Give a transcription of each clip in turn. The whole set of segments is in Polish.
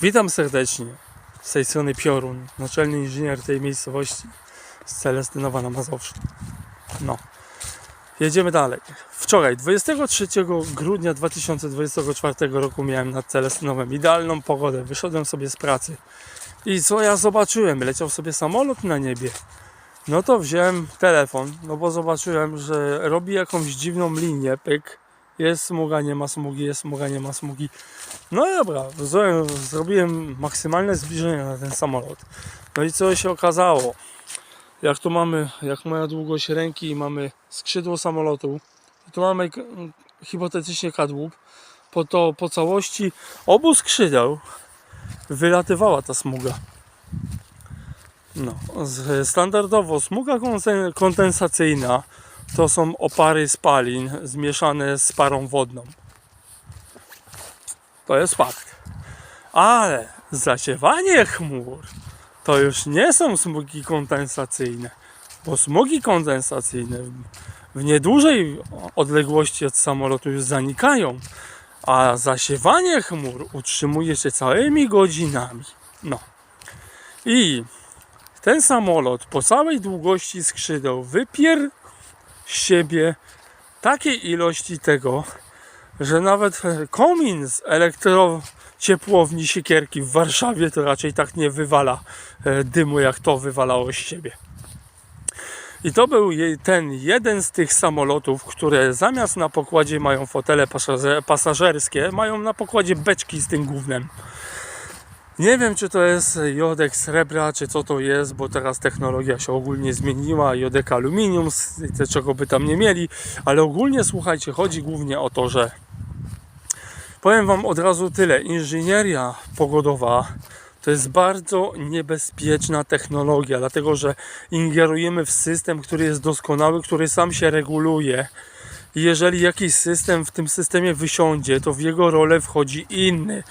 Witam serdecznie. Z tej strony Piorun, naczelny inżynier tej miejscowości z Celestynowa na Mazowszu. No, jedziemy dalej. Wczoraj, 23 grudnia 2024 roku miałem nad Celestynowem idealną pogodę. Wyszedłem sobie z pracy. I co ja zobaczyłem? Leciał sobie samolot na niebie. No to wziąłem telefon, no bo zobaczyłem, że robi jakąś dziwną linię, pyk. Jest smuga, nie ma smugi, jest smuga, nie ma smugi. No dobra, zrobiłem, maksymalne zbliżenie na ten samolot. No i co się okazało? Jak tu mamy, jak moja długość ręki, mamy skrzydło samolotu, tu mamy hipotetycznie kadłub, po to po całości obu skrzydeł wylatywała ta smuga. No, standardowo smuga kondensacyjna to są opary spalin zmieszane z parą wodną. To jest fakt. Ale zasiewanie chmur to już nie są smugi kondensacyjne, bo smugi kondensacyjne w- niedużej odległości od samolotu już zanikają, a zasiewanie chmur utrzymuje się całymi godzinami. No. I ten samolot po całej długości skrzydeł wypier z siebie takiej ilości tego, że nawet komin z elektrociepłowni Siekierki w Warszawie to raczej tak nie wywala e, dymu, jak to wywalało z siebie. I to był ten jeden z tych samolotów, które zamiast na pokładzie mają fotele pasaże- pasażerskie, mają na pokładzie beczki z tym gównem. Nie wiem, czy to jest jodek srebra, czy co to jest, bo teraz technologia się ogólnie zmieniła, jodek aluminium, te czego by tam nie mieli, ale ogólnie słuchajcie, chodzi głównie o to, że powiem Wam od razu tyle, inżynieria pogodowa to jest bardzo niebezpieczna technologia, dlatego że ingerujemy w system, który jest doskonały, który sam się reguluje. Jeżeli jakiś system w tym systemie wysiądzie, to w jego rolę wchodzi inny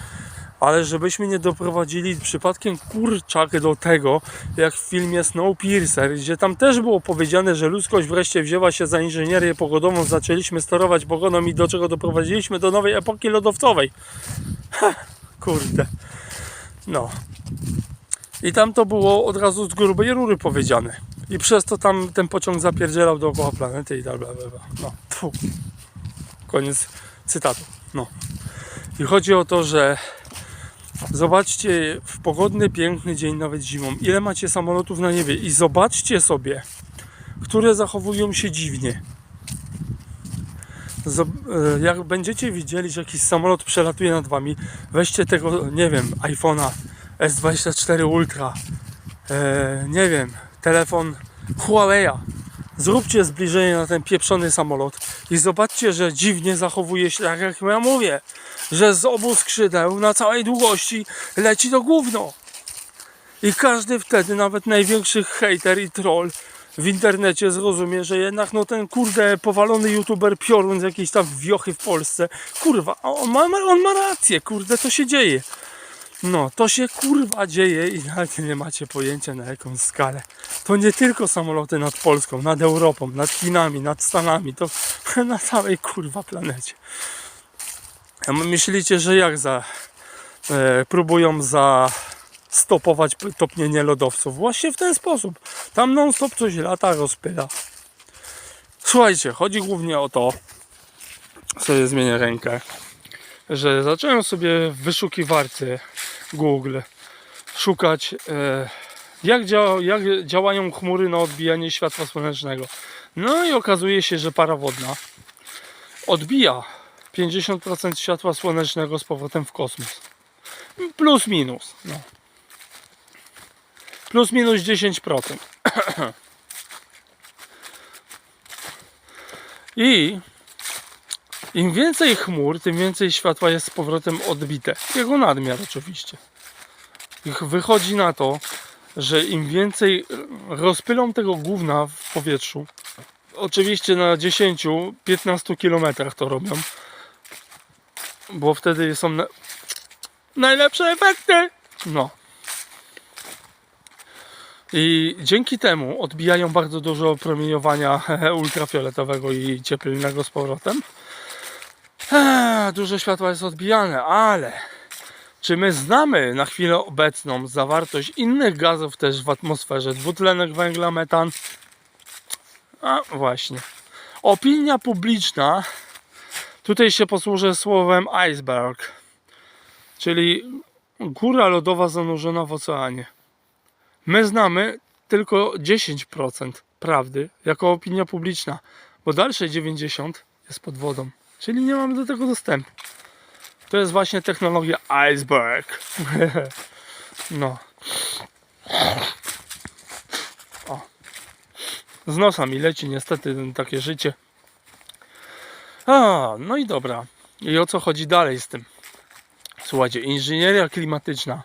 ale żebyśmy nie doprowadzili przypadkiem kurczak do tego, jak w filmie Snowpiercer, gdzie tam też było powiedziane, że ludzkość wreszcie wzięła się za inżynierię pogodową, zaczęliśmy sterować pogodą i do czego doprowadziliśmy do nowej epoki lodowcowej. Ha, kurde. No. I tam to było od razu z grubej rury powiedziane. I przez to tam ten pociąg zapierdzielał dookoła planety i tak bla bla bla. No, tfu. Koniec cytatu. No. I chodzi o to, że Zobaczcie w pogodny, piękny dzień, nawet zimą, ile macie samolotów na niebie i zobaczcie sobie, które zachowują się dziwnie. E, jak będziecie widzieli, że jakiś samolot przelatuje nad wami, weźcie tego, nie wiem, iPhone'a S24 Ultra, e, nie wiem, telefon Huawei'a. Zróbcie zbliżenie na ten pieprzony samolot i zobaczcie, że dziwnie zachowuje się, tak jak ja mówię, że z obu skrzydeł na całej długości leci to gówno. I każdy wtedy, nawet największy hater i troll w internecie zrozumie, że jednak no ten kurde powalony youtuber piorun z jakiejś tam wiochy w Polsce, kurwa, on ma, on ma rację, kurde, to się dzieje. No, to się kurwa dzieje i nawet nie macie pojęcia na jaką skalę. To nie tylko samoloty nad Polską, nad Europą, nad Chinami, nad Stanami, to na całej kurwa planecie. Myślicie, że jak za e, próbują za stopować p- topnienie lodowców? Właśnie w ten sposób. Tam non stop coś lata, rozpyla. Słuchajcie, chodzi głównie o to, sobie zmienię rękę, że zacząłem sobie w wyszukiwarce Google szukać e, jak, jak działają chmury na odbijanie światła słonecznego. No i okazuje się, że para wodna odbija 50% światła słonecznego z powrotem w kosmos. Plus minus. No. Plus minus 10%. I im więcej chmur, tym więcej światła jest z powrotem odbite. Jego nadmiar oczywiście. Ich wychodzi na to, że im więcej rozpylą tego gówna w powietrzu, oczywiście na 10-15 kilometrach to robią, bo wtedy są na... najlepsze efekty. No. I dzięki temu odbijają bardzo dużo promieniowania ultrafioletowego i cieplnego z powrotem. Dużo światła jest odbijane, ale Czy my znamy na chwilę obecną zawartość innych gazów też w atmosferze? Dwutlenek węgla, metan? A właśnie. Opinia publiczna, tutaj się posłużę słowem iceberg, czyli góra lodowa zanurzona w oceanie. My znamy tylko 10% prawdy jako opinia publiczna, bo dalsze 90% jest pod wodą, czyli nie mamy do tego dostępu. To jest właśnie technologia iceberg. No. O. Z nosa mi leci niestety takie życie. A, no i dobra. I o co chodzi dalej z tym? Słuchajcie, inżynieria klimatyczna.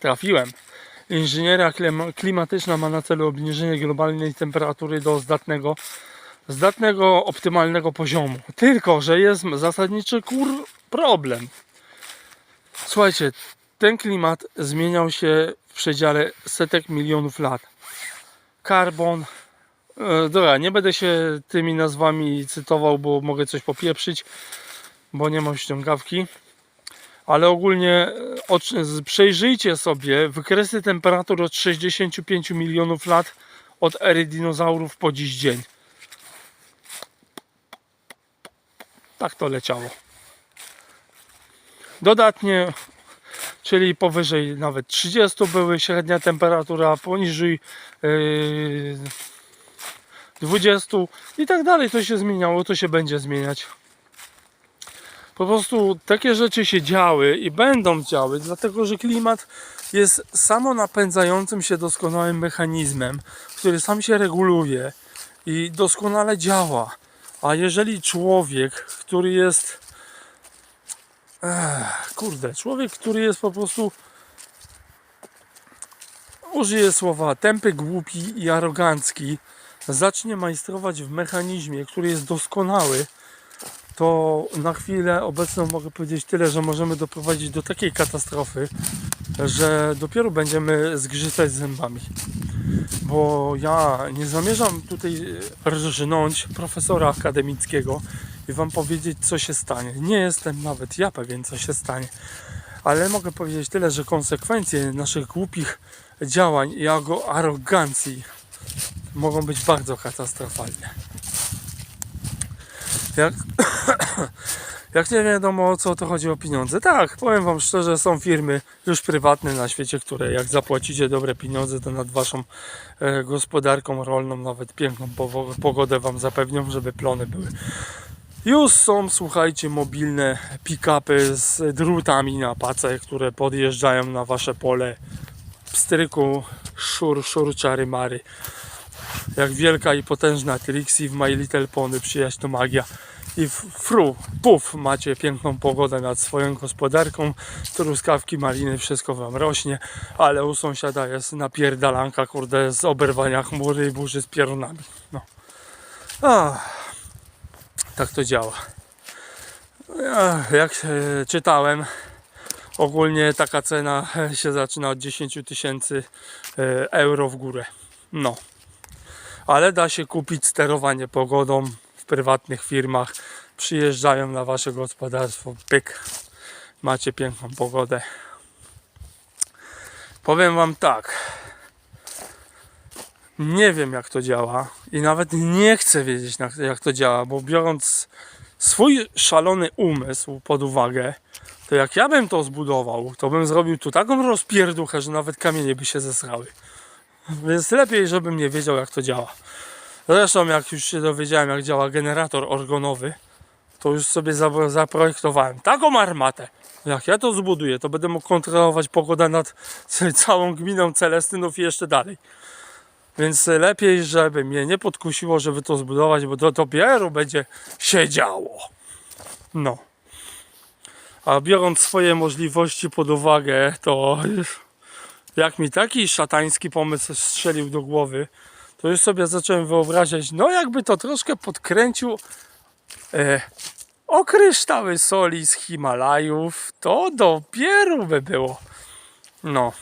Trafiłem. Inżynieria klima- klimatyczna ma na celu obniżenie globalnej temperatury do zdatnego, zdatnego optymalnego poziomu. Tylko, że jest zasadniczy kur problem. Słuchajcie, ten klimat zmieniał się w przedziale setek milionów lat. Karbon. E, dobra, nie będę się tymi nazwami cytował, bo mogę coś popieprzyć, bo nie mam ściągawki. Ale ogólnie e, przejrzyjcie sobie wykresy temperatur od 65 milionów lat od ery dinozaurów po dziś dzień. Tak to leciało. Dodatnie, czyli powyżej nawet 30 były średnia temperatura, poniżej yy, 20 i tak dalej. To się zmieniało, to się będzie zmieniać. Po prostu takie rzeczy się działy i będą działy, dlatego że klimat jest samonapędzającym się doskonałym mechanizmem, który sam się reguluje i doskonale działa. A jeżeli człowiek, który jest. Kurde, człowiek, który jest po prostu. Użyję słowa tępy, głupi i arogancki, zacznie majstrować w mechanizmie, który jest doskonały, to na chwilę obecną mogę powiedzieć tyle, że możemy doprowadzić do takiej katastrofy, że dopiero będziemy zgrzytać zębami. Bo ja nie zamierzam tutaj rżnąć profesora akademickiego i wam powiedzieć, co się stanie. Nie jestem nawet ja pewien, co się stanie. Ale mogę powiedzieć tyle, że konsekwencje naszych głupich działań i jego arogancji mogą być bardzo katastrofalne. Jak, jak nie wiadomo o co to chodzi o pieniądze. Tak, powiem Wam szczerze, są firmy już prywatne na świecie, które jak zapłacicie dobre pieniądze, to nad Waszą e, gospodarką rolną nawet piękną pogodę Wam zapewnią, żeby plony były. Już są, słuchajcie, mobilne pick-upy z drutami na pace, które podjeżdżają na Wasze pole. Pstryku, szur, szur, czary, mary. Jak wielka i potężna Trixie w My Little Pony, przyjaźń to magia. I fru, puf, macie piękną pogodę nad swoją gospodarką. Truskawki, maliny, wszystko wam rośnie, ale u sąsiada jest napierdalanka, kurde, z oberwania chmury i burzy z piorunami. No. Ach, tak to działa. Jak e, czytałem, ogólnie taka cena e, się zaczyna od 10 tysięcy e, euro w górę. No ale da się kupić sterowanie pogodą prywatnych firmach. Przyjeżdżają na wasze gospodarstwo, pyk, macie piękną pogodę. Powiem wam tak. Nie wiem jak to działa i nawet nie chcę wiedzieć jak to działa, bo biorąc swój szalony umysł pod uwagę, to jak ja bym to zbudował, to bym zrobił tu taką rozpierduchę, że nawet kamienie by się zesrały. Więc lepiej, żebym nie wiedział, jak to działa. Zresztą, jak już się dowiedziałem, jak działa generator organowy, to już sobie za- zaprojektowałem taką armatę. Jak ja to zbuduję, to będę mógł kontrolować pogodę nad całą gminą Celestynów i jeszcze dalej. Więc lepiej, żeby mnie nie podkusiło, żeby to zbudować, bo to dopiero będzie się działo. No. A biorąc swoje możliwości pod uwagę, to jak mi taki szatański pomysł strzelił do głowy, to już sobie zacząłem wyobrażać, no jakby to troszkę podkręcił e, o kryształy soli z Himalajów, to dopiero by było. No.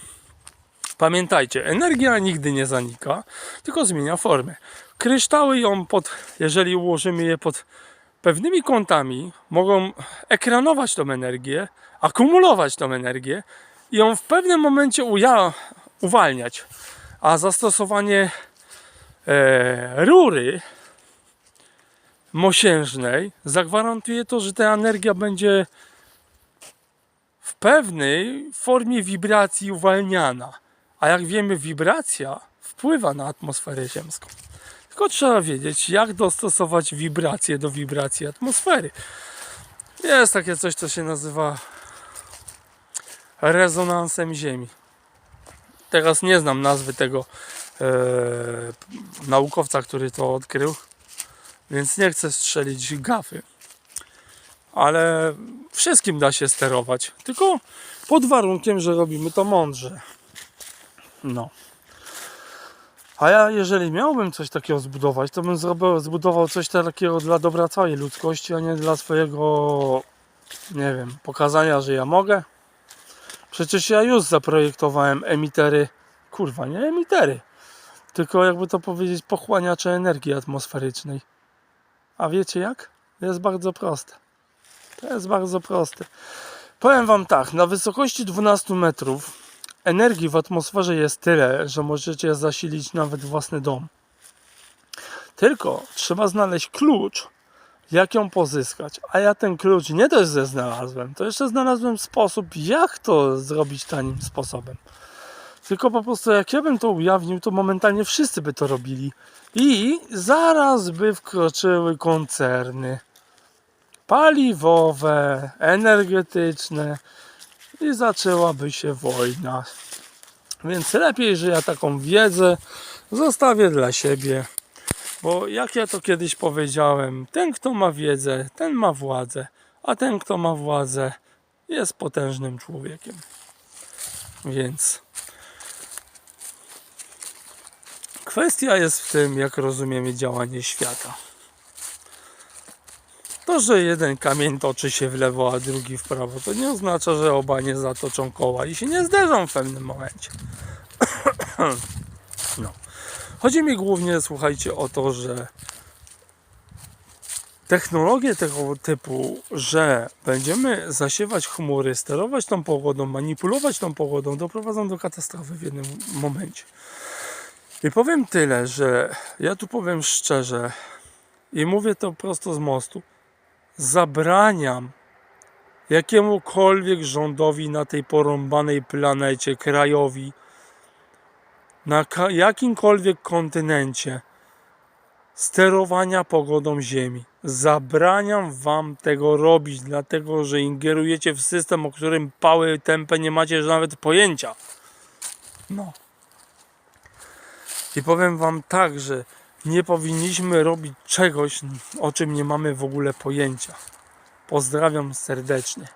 Pamiętajcie, energia nigdy nie zanika, tylko zmienia formę. Kryształy ją pod, jeżeli ułożymy je pod pewnymi kątami mogą ekranować tą energię, akumulować tą energię i ją w pewnym momencie uja- uwalniać. A zastosowanie e, rury mosiężnej zagwarantuje to, że ta energia będzie w pewnej formie wibracji uwalniana. A jak wiemy, wibracja wpływa na atmosferę ziemską. Tylko trzeba wiedzieć, jak dostosować wibracje do wibracji atmosfery. Jest takie coś, co się nazywa rezonansem Ziemi. Teraz nie znam nazwy tego naukowca, który to odkrył, więc nie chcę strzelić gafy. Ale wszystkim da się sterować, tylko pod warunkiem, że robimy to mądrze. No. A ja, jeżeli miałbym coś takiego zbudować, to bym zrobił, zbudował coś takiego dla dobra całej ludzkości, a nie dla swojego, nie wiem, pokazania, że ja mogę. Przecież ja już zaprojektowałem emitery, kurwa, nie emitery, tylko jakby to powiedzieć, pochłaniacze energii atmosferycznej. A wiecie jak? Jest bardzo proste. To jest bardzo proste. Powiem Wam tak, na wysokości 12 metrów energii w atmosferze jest tyle, że możecie zasilić nawet własny dom. Tylko trzeba znaleźć klucz, jak ją pozyskać. A ja ten klucz nie dość, że znalazłem, to jeszcze znalazłem sposób, jak to zrobić tanim sposobem. Tylko po prostu jak ja bym to ujawnił, to momentalnie wszyscy by to robili. I zaraz by wkroczyły koncerny paliwowe, energetyczne i zaczęłaby się wojna. Więc lepiej, że ja taką wiedzę zostawię dla siebie. Bo jak ja to kiedyś powiedziałem, ten kto ma wiedzę, ten ma władzę, a ten kto ma władzę jest potężnym człowiekiem. Więc kwestia jest w tym, jak rozumiemy działanie świata. To, że jeden kamień toczy się w lewo, a drugi w prawo, to nie oznacza, że oba nie zatoczą koła i się nie zderzą w pewnym momencie. No. Chodzi mi głównie, słuchajcie, o to, że technologie tego typu, że będziemy zasiewać chmury, sterować tą pogodą, manipulować tą pogodą, doprowadzą do katastrofy w jednym momencie. I powiem tyle, że ja tu powiem szczerze i mówię to prosto z mostu zabraniam jakiemukolwiek rządowi na tej porąbanej planecie, krajowi, na jakimkolwiek kontynencie sterowania pogodą Ziemi. Zabraniam wam tego robić, dlatego że ingerujecie w system, o którym pały tempę nie macie nawet pojęcia. No. I powiem wam tak, że nie powinniśmy robić czegoś, o czym nie mamy w ogóle pojęcia. Pozdrawiam serdecznie.